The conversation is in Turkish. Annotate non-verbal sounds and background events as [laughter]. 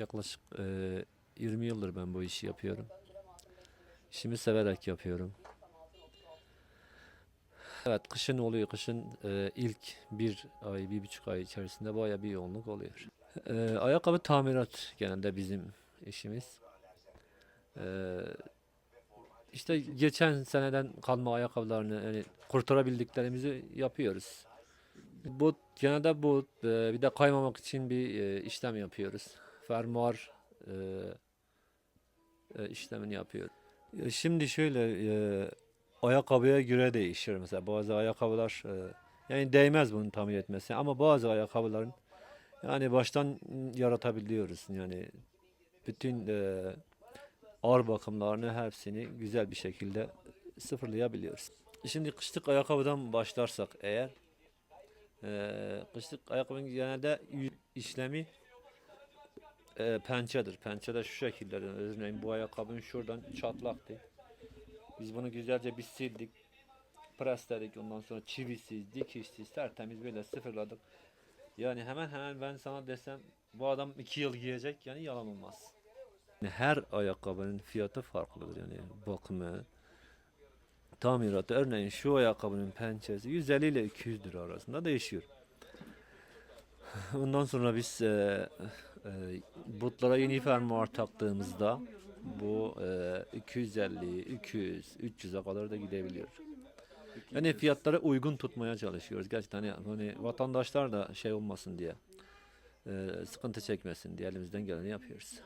Yaklaşık e, 20 yıldır ben bu işi yapıyorum. İşimi severek yapıyorum. Evet kışın oluyor. Kışın e, ilk bir ay, bir buçuk ay içerisinde baya bir yoğunluk oluyor. E, ayakkabı tamirat genelde bizim işimiz. E, işte geçen seneden kalma ayakkabılarını yani kurtarabildiklerimizi yapıyoruz. Bu genelde bu e, bir de kaymamak için bir e, işlem yapıyoruz. Fermuar e, e, işlemini yapıyoruz. Ya Şimdi şöyle e, ayakkabıya göre değişir mesela bazı ayakkabılar e, yani değmez bunu tamir etmesi ama bazı ayakkabıların yani baştan yaratabiliyoruz yani bütün e, ağır bakımlarını hepsini güzel bir şekilde sıfırlayabiliyoruz. Şimdi kışlık ayakkabıdan başlarsak eğer e, kışlık ayakkabının genelde işlemi e, pençedir. Pençe de şu şekilde örneğin bu ayakkabının şuradan çatlaktı. Biz bunu güzelce bir sildik. Presledik ondan sonra çivisiz, dikişsiz, tertemiz böyle sıfırladık. Yani hemen hemen ben sana desem bu adam iki yıl giyecek yani yalan olmaz. Her ayakkabının fiyatı farklıdır yani bakımı, tamiratı. Örneğin şu ayakkabının pençesi 150 ile 200 lira arasında değişiyor. [laughs] Ondan sonra biz e, e, botlara yeni fermuar taktığımızda bu e, 250, 200, 300'e kadar da gidebiliyor. Yani fiyatları uygun tutmaya çalışıyoruz. Gerçekten hani, hani vatandaşlar da şey olmasın diye, e, sıkıntı çekmesin diye elimizden geleni yapıyoruz.